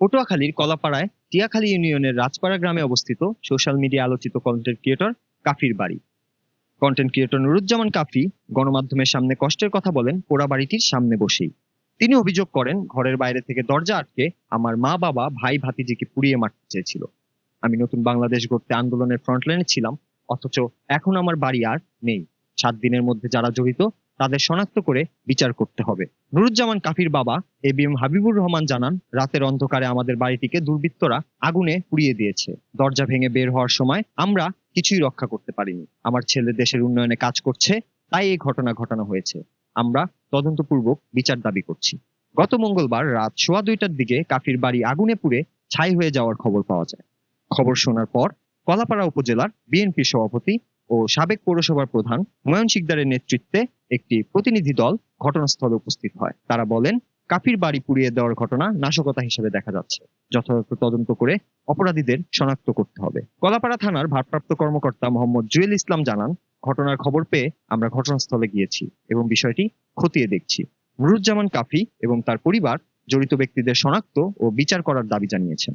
পটুয়াখালীর কলাপাড়ায় টিয়াখালী ইউনিয়নের রাজপাড়া গ্রামে অবস্থিত সোশ্যাল মিডিয়া আলোচিত কন্টেন্ট ক্রিয়েটর কাফির বাড়ি। কন্টেন্ট ক্রিয়েটর নুরুজ্জামান কাফি গণমাধ্যমের সামনে কষ্টের কথা বলেন পোড়া বাড়িটির সামনে বসেই। তিনি অভিযোগ করেন, ঘরের বাইরে থেকে দরজা আটকে আমার মা, বাবা, ভাই, ভাতিজিকে পুড়িয়ে মারতে চেয়েছিল। আমি নতুন বাংলাদেশ গড়তে আন্দোলনের ফ্রন্টলাইনে ছিলাম, অথচ এখন আমার বাড়ি আর নেই। সাত দিনের মধ্যে যারা জড়িত, তাদের শনাক্ত করে বিচার করতে হবে। নুরুজ্জামান কাফির বাবা A B M Habibur Rahman জানান, রাতের অন্ধকারে আমাদের বাড়িটিকে দুর্বৃত্তরা আগুনে পুড়িয়ে দিয়েছে। দরজা ভেঙে বের হওয়ার সময় আমরা কিছুই রক্ষা করতে পারিনি। আমার ছেলে দেশের উন্নয়নে কাজ করছে, তাই এই ঘটনা ঘটানো হয়েছে। আমরা তদন্তপূর্বক বিচার দাবি করছি। গত মঙ্গলবার রাত সোয়া দুইটার দিকে কাফির বাড়ি আগুনে পুড়ে ছাই হয়ে যাওয়ার খবর পাওয়া যায়। খবর শোনার পর কলাপাড়া উপজেলার বিএনপি সভাপতি ও সাবেক পৌরসভার প্রধান হুমায়ুন শিকদারের নেতৃত্বে একটি প্রতিনিধি দল ঘটনাস্থলে উপস্থিত হয়। তারা বলেন, কাফির বাড়ি পুড়িয়ে দেওয়ার ঘটনা নাশকতা হিসেবে দেখা যাচ্ছে। যথাযথ তদন্ত করে অপরাধীদের শনাক্ত করতে হবে। কলাপাড়া থানার ভারপ্রাপ্ত কর্মকর্তা মোহাম্মদ জুয়েল ইসলাম জানান, ঘটনার খবর পেয়ে আমরা ঘটনাস্থলে গিয়েছি এবং বিষয়টি খতিয়ে দেখছি। নুরুজ্জামান কাফি এবং তার পরিবার জড়িত ব্যক্তিদের শনাক্ত ও বিচার করার দাবি জানিয়েছেন।